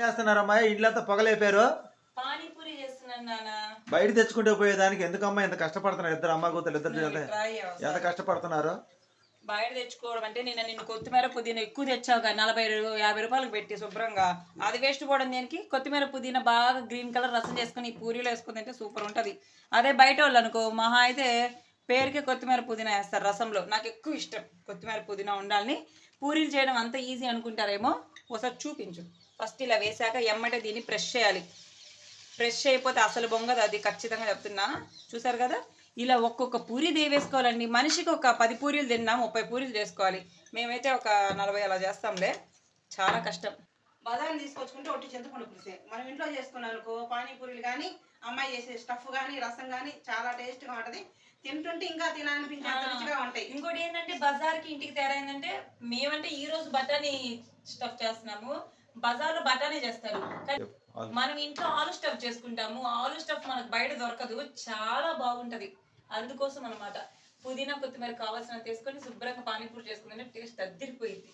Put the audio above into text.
చేస్తున్నారమ్మా ఇల్లంతా పొగలేపారు. పానీపూరి బయట తెచ్చుకుంటూ పోయేదానికి ఎందుకమ్మా ఇంత కష్టపడుతున్నారు ఇద్దరు అమ్మ కూతురు ఇద్దరు. ఎంత కష్టపడుతున్నారు? బయట తెచ్చుకోవడం అంటే నేను నిన్ను కొత్తిమీర పుదీనా ఎక్కువ తెచ్చావు కదా నలభై యాభై రూపాయలకు పెట్టి శుభ్రంగా. అది వేస్ట్ పోవడం దేనికి? కొత్తిమీర పుదీనా బాగా గ్రీన్ కలర్ రసం చేసుకుని ఈ పూరీలో వేసుకుని తింటే సూపర్ ఉంటుంది. అదే బయట వాళ్ళు అనుకో మహా అయితే పేరుకే కొత్తిమీర పుదీనా వేస్తారు రసంలో. నాకు ఎక్కువ ఇష్టం కొత్తిమీర పుదీనా ఉండాలని. పూరీలు చేయడం అంత ఈజీ అనుకుంటారేమో. ఒకసారి చూపించు. ఫస్ట్ ఇలా వేసాక ఎమ్మటే దీన్ని ప్రెష్ చేయాలి. ఫ్రెష్ అయిపోతే అసలు బొంగదు అది ఖచ్చితంగా చెప్తున్నా. చూసారు కదా? ఇలా ఒక్కొక్క పూరి దేవేసుకోవాలండి. మనిషికి ఒక పది పూరీలు తిన్నా ముప్పై పూరీలు చేసుకోవాలి. మేమైతే ఒక నలభై అలా చేస్తాంలే. చాలా కష్టం. బదాం తీసుకొచ్చుకుంటే ఒట్టి చింతపండు పులిసే. మనం ఇంట్లో చేసుకున్నాం అనుకో పానీపూరీలు కానీ అమ్మాయి చేసే స్టఫ్ కానీ రసం కానీ చాలా టేస్ట్గా ఉంటుంది. తింటుంటే ఇంకా తినాలనిపించేంత రుచిగా ఉంటాయి. ఇంకోటి ఏంటంటే బజార్కి ఇంటికి తేడా ఏంటంటే మేమంటే ఈ రోజు బఠానీ స్టఫ్ చేస్తున్నాము. బజార్లో బఠానీ చేస్తారు. కానీ మనం ఇంట్లో ఆలు స్టఫ్ చేసుకుంటాము. ఆలు స్టఫ్ మనకు బయట దొరకదు. చాలా బాగుంటది. అందుకోసం అన్నమాట. పుదీనా కొత్తిమీర కావాల్సిన తీసుకొని శుభ్రంగా పానీపూరి చేసుకుంటే టేస్ట్ అద్దరిపోయింది